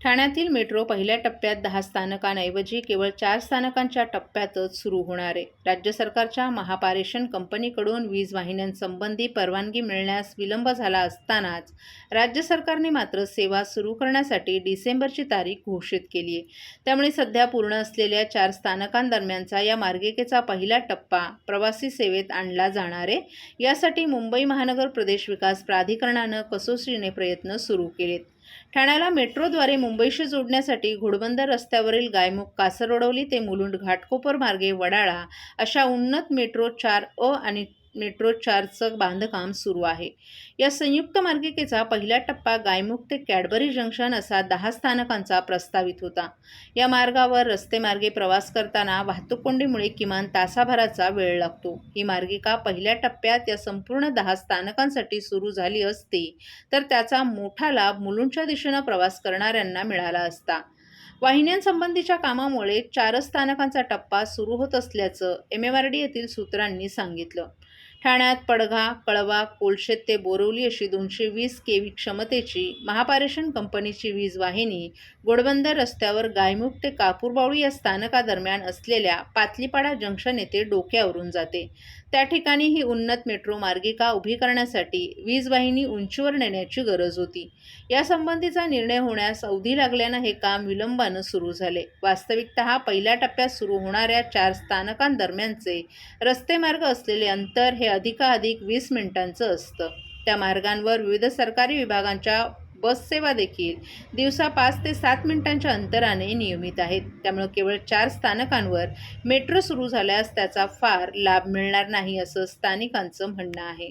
ठाण्यातील मेट्रो पहिल्या टप्प्यात दहा स्थानकांऐवजी केवळ चार स्थानकांच्या टप्प्यातच सुरू होणार आहे. राज्य सरकारच्या महापारेषण कंपनीकडून वीज वाहिन्यांसंबंधी परवानगी मिळण्यास विलंब झाला असतानाच राज्य सरकारने मात्र सेवा सुरू करण्यासाठी डिसेंबरची तारीख घोषित केली आहे. त्यामुळे सध्या पूर्ण असलेल्या चार स्थानकांदरम्यानचा या मार्गिकेचा पहिला टप्पा प्रवासी सेवेत आणला जाणार आहे. यासाठी मुंबई महानगर प्रदेश विकास प्राधिकरणानं कसोशीने प्रयत्न सुरू केलेत. ठाण्याला मेट्रोद्वारे मुंबईशी जोडण्यासाठी घोडबंदर रस्त्यावरील गायमुख कासरवडवली ते मुलुंड घाटकोपर मार्गे वडाळा अशा उन्नत मेट्रो चार अ आणि मेट्रो चारचं बांधकाम सुरू आहे. या संयुक्त मार्गिकेचा पहिला टप्पा गायमुख ते कॅडबरी जंक्शन असा दहा स्थानकांचा प्रस्तावित होता. या मार्गावर रस्तेमार्गे प्रवास करताना वाहतूक कोंडीमुळे किमान तासाभराचा वेळ लागतो. ही मार्गिका पहिल्या टप्प्यात या संपूर्ण दहा स्थानकांसाठी सुरू झाली असती तर त्याचा मोठा लाभ मुलुंडच्या दिशेनं प्रवास करणाऱ्यांना मिळाला असता. वाहिन्यांसंबंधीच्या कामामुळे चारच स्थानकांचा टप्पा सुरू होत असल्याचं एम एम आर डी येथील सूत्रांनी सांगितलं. ठाण्यात पडघा कळवा कोलशेत ते बोरवली अशी दोनशे वीस के व्ही क्षमतेची महापारेषण कंपनीची वीज वाहिनी गोडबंदर रस्त्यावर गायमुख ते कापूरबावळी या स्थानकादरम्यान असलेल्या पातलीपाडा जंक्शन येथे डोक्यावरून जाते. त्या ठिकाणी ही उन्नत मेट्रो मार्गिका उभी करण्यासाठी वीज वाहिनी उंचीवर नेण्याची गरज होती. यासंबंधीचा निर्णय होण्यास अवधी लागल्यानं हे काम विलंबानं सुरू झाले. वास्तविकत पहिल्या टप्प्यात सुरू होणाऱ्या चार स्थानकांदरम्यानचे रस्ते मार्ग असलेले अंतर हे अधिकाधिक वीस मिनिटांचं असतं. त्या मार्गांवर विविध सरकारी विभागांच्या बस सेवा देखील दिवसा पाच ते सात मिनिटांच्या अंतराने नियमित आहेत. त्यामुळे केवळ चार स्थानकांवर मेट्रो सुरू झाल्यास त्याचा फार लाभ मिळणार नाही असं स्थानिकांचं म्हणणं आहे.